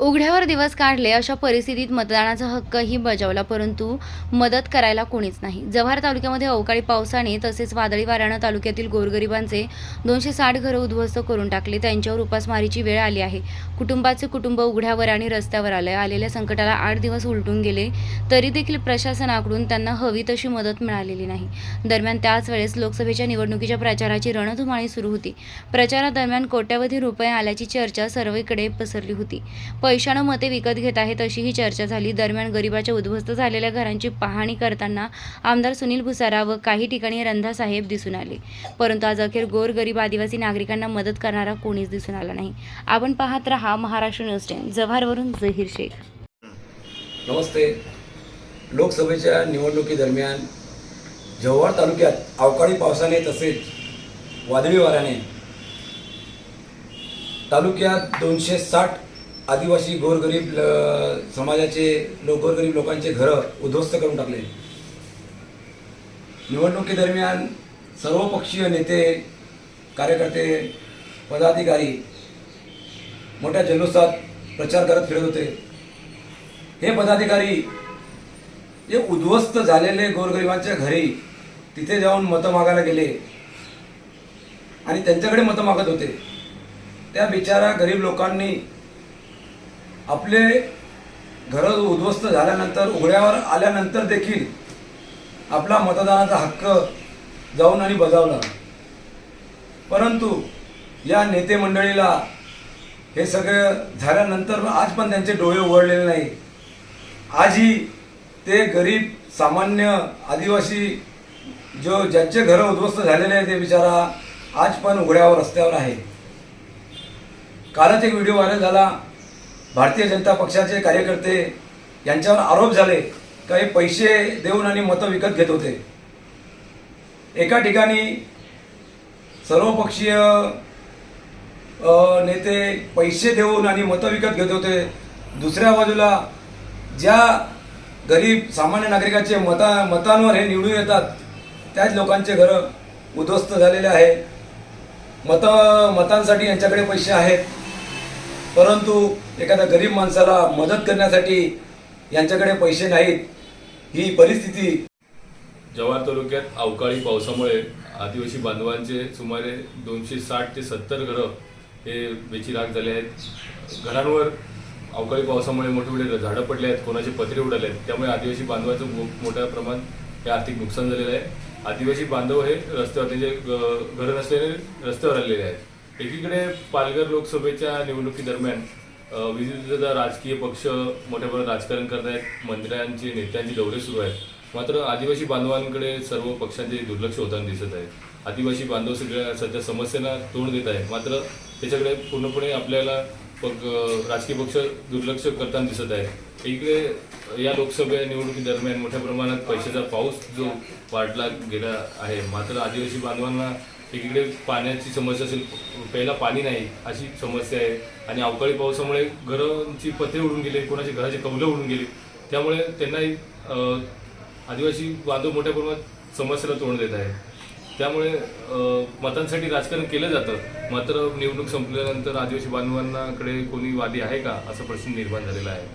उघड्यावर दिवस काढले अशा परिस्थितीत मतदानाचा हक्कही बजावला परंतु मदत करायला कोणीच नाही. जव्हार तालुक्यामध्ये अवकाळी पावसाने तसेच वादळी वाऱ्यानं तालुक्यातील गोरगरिबांचे दोनशे साठ घरं उद्ध्वस्त करून टाकले. त्यांच्यावर उपासमारीची वेळ आली आहे. कुटुंबाचे कुटुंब उघड्यावर आणि रस्त्यावर आले. आलेल्या संकटाला आठ दिवस उलटून गेले तरी देखील प्रशासनाकडून त्यांना हवी तशी मदत मिळालेली नाही. दरम्यान त्याच वेळेस लोकसभेच्या निवडणुकीच्या प्रचाराची रणधुमाळी सुरू होती. प्रचारादरम्यान कोट्यवधी रुपये आल्याची चर्चा सर्वीकडे पसरली होती. पैशानं मते विकत घेत आहेत अशीही चर्चा झाली. दरम्यान गरिबाच्या उद्ध्वस्त झालेल्या घरांची पाहणी करताना आमदार सुनील भुसारा व काही ठिकाणी रंधासाहेब दिसून आले. परंतु आज अखेर गोरगरीब आदिवासी नागरिकांना मदत करणारा कोणीच दिसून आला नाही. आपण पाहत रहा महाराष्ट्र न्यूज टेन जव्हारवरून जहीर शेख. नमस्ते. लोकसभेच्या निवडणुकीदरम्यान जव्हार तालुक्यात अवकाळी पावसाने तसेच वादळी वाऱ्याने तालुक्यात दोनशे साठ आदिवासी गोरगरीब समाजाचे लोक गोरगरीब लोकांचे घरं उद्ध्वस्त करून टाकले. निवडणुकीदरम्यान सर्वपक्षीय नेते कार्यकर्ते पदाधिकारी मोठ्या जल्लोषात प्रचार करत फिरत होते. हे पदाधिकारी जे उद्ध्वस्त झालेले गोरगरिबांच्या घरी तिथे जाऊन मतं मागायला गेले आणि त्यांच्याकडे मतं मागत होते. त्या बिचारा गरीब लोकांनी आपले घरं उद्ध्वस्त झाल्यानंतर उघड्यावर आल्यानंतर देखील आपला मतदानाचा हक्क जाऊन आणि बजावला. परंतु या नेते मंडळीला हे सगळं झाल्यानंतर आज पण त्यांचे डोळे उघडलेले नाही. आजही ते गरीब सामान्य आदिवासी जो ज्यांचे घरं उद्ध्वस्त झालेले आहे ते बिचारा आज पण उघड्यावर रस्त्यावर आहे. कालच एक व्हिडिओ व्हायरल झाला. भारतीय जनता पक्षाचे कार्यकर्ते यांच्यावर आरोप झाले काही पैसे देऊन आणि मतं विकत घेत होते. एका ठिकाणी सर्वपक्षीय नेते पैसे देऊन आणि मतं विकत घेत होते. दुसऱ्या बाजूला ज्या गरीब सामान्य नागरिकाचे मता मतांवर हे निवडून येतात त्याच लोकांचे घरं उद्ध्वस्त झालेले आहे. मतं मतांसाठी यांच्याकडे पैसे आहेत. परंतु एखाद्या गरीब माणसाला मदत करण्यासाठी यांच्याकडे पैसे नाहीत ही परिस्थिती जव्हार तालुक्यात अवकाळी पावसामुळे आदिवासी बांधवांचे सुमारे दोनशे साठ ते सत्तर घरं हे बेचिराग झाले आहेत. घरांवर अवकाळी पावसामुळे मोठे मोठे झाडं पडले आहेत कोणाचे पत्रे उडाले आहेत त्यामुळे आदिवासी बांधवांचं मोठ्या प्रमाणात हे आर्थिक नुकसान झालेलं आहे. आदिवासी बांधव हे रस्त्यावर त्यांचे ग- घरं नसल्याने रस्त्यावर आलेले आहेत. एकीकडे पालघर लोकसभेच्या निवडणुकीदरम्यान अ, विविध राजकीय पक्ष मोठ्या प्रमाणात राजकारण करत आहेत मंत्र्यांचे नेत्यांचे दौरे सुरू आहेत. मात्र आदिवासी बांधवांकडे सर्व पक्षांचे दुर्लक्ष होताना दिसत आहे. आदिवासी बांधव सगळ्या सध्या समस्यांना तोंड देत आहे मात्र त्याच्याकडे पूर्णपणे आपल्याला पग राजकीय पक्ष दुर्लक्ष करताना दिसत आहे. इकडे या लोकसभा निवडणुकीदरम्यान मोठ्या प्रमाणात पैशाचा पाऊस जो वाढला गेला आहे मात्र आदिवासी बांधवांना एकीकडे पाण्याची समस्या असेल प्यायला पाणी नाही अशी समस्या आहे. आणि अवकाळी पावसामुळे घरांची पत्रे उडून गेले कोणाची घराची कौलं उडून गेले. त्यामुळे त्यांनाही आदिवासी बांधव मोठ्या प्रमाणात समस्येला तोंड देत आहे त्यामुळे मतांसाठी राजकारण केलं जातं. मात्र निवडणूक संपल्यानंतर आदिवासी बांधवांनाकडे कोणी वादी आहे का? असा प्रश्न निर्माण झालेला आहे.